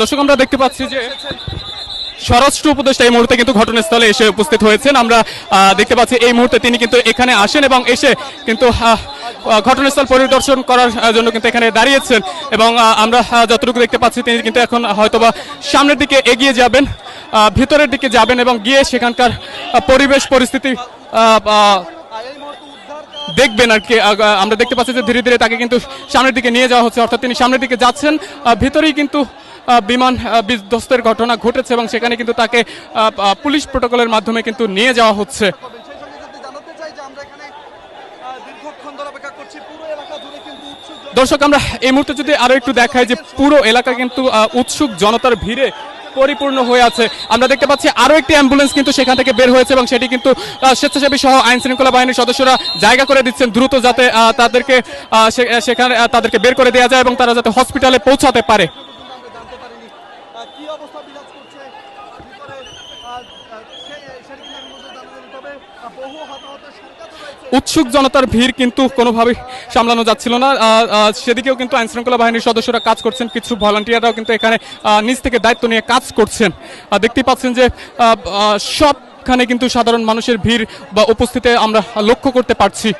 দর্শক, আমরা দেখতে পাচ্ছি যে স্বরাষ্ট্র উপদেষ্টা এই মুহূর্তে কিন্তু ঘটনাস্থলে এসে উপস্থিত হয়েছেন। আমরা দেখতে পাচ্ছি এই মুহূর্তে তিনি কিন্তু এখানে আসেন এবং এসে কিন্তু ঘটনাস্থল পরিদর্শন করার জন্য কিন্তু এখানে দাঁড়িয়েছেন এবং আমরা যতটুকু দেখতে পাচ্ছি তিনি কিন্তু এখন হয়তোবা সামনের দিকে এগিয়ে যাবেন ভিতরের দিকে যাবেন এবং গিয়ে সেখানকার পরিবেশ পরিস্থিতি দেখবেন আর কি। আমরা দেখতে পাচ্ছি যে ধীরে ধীরে তাকে কিন্তু সামনের দিকে নিয়ে যাওয়া হচ্ছে, অর্থাৎ তিনি সামনের দিকে যাচ্ছেন ভিতরেই কিন্তু বিমান বিধ্বস্তের ঘটনা ঘটেছে এবং সেখানে কিন্তু তাকে পুলিশ প্রোটোকলের মাধ্যমে কিন্তু নিয়ে যাওয়া হচ্ছে। দর্শক আমরা এই মুহূর্তে যদি আরও একটু দেখাই যে পুরো এলাকা কিন্তু উৎসুক জনতার ভিড়ে পরিপূর্ণ হয়ে আছে। আমরা দেখতে পাচ্ছি আরও একটি অ্যাম্বুলেন্স কিন্তু সেখান থেকে বের হয়েছে এবং সেটি কিন্তু স্বেচ্ছাসেবী সহ আইন শৃঙ্খলা বাহিনীর সদস্যরা জায়গা করে দিচ্ছেন। দ্রুত যাতে তাদেরকে সেখানে তাদেরকে বের করে দেওয়া যায় এবং তারা যাতে হসপিটালে পৌঁছাতে পারে। কি অবস্থা বিরাজ করছে? উৎসুক জনতার ভিড় কিন্তু কোনোভাবেই সামলানো যাচ্ছিল না। সেদিকেও কিন্তু আইন শৃঙ্খলা বাহিনীর সদস্যরা কাজ করছেন, কিছু ভলান্টিয়াররাও কিন্তু এখানে নিজ থেকে দায়িত্ব নিয়ে কাজ করছেন। দেখতে পাচ্ছেন যে সবখানে কিন্তু সাধারণ মানুষের ভিড় বা উপস্থিতি আমরা লক্ষ্য করতে পারছি।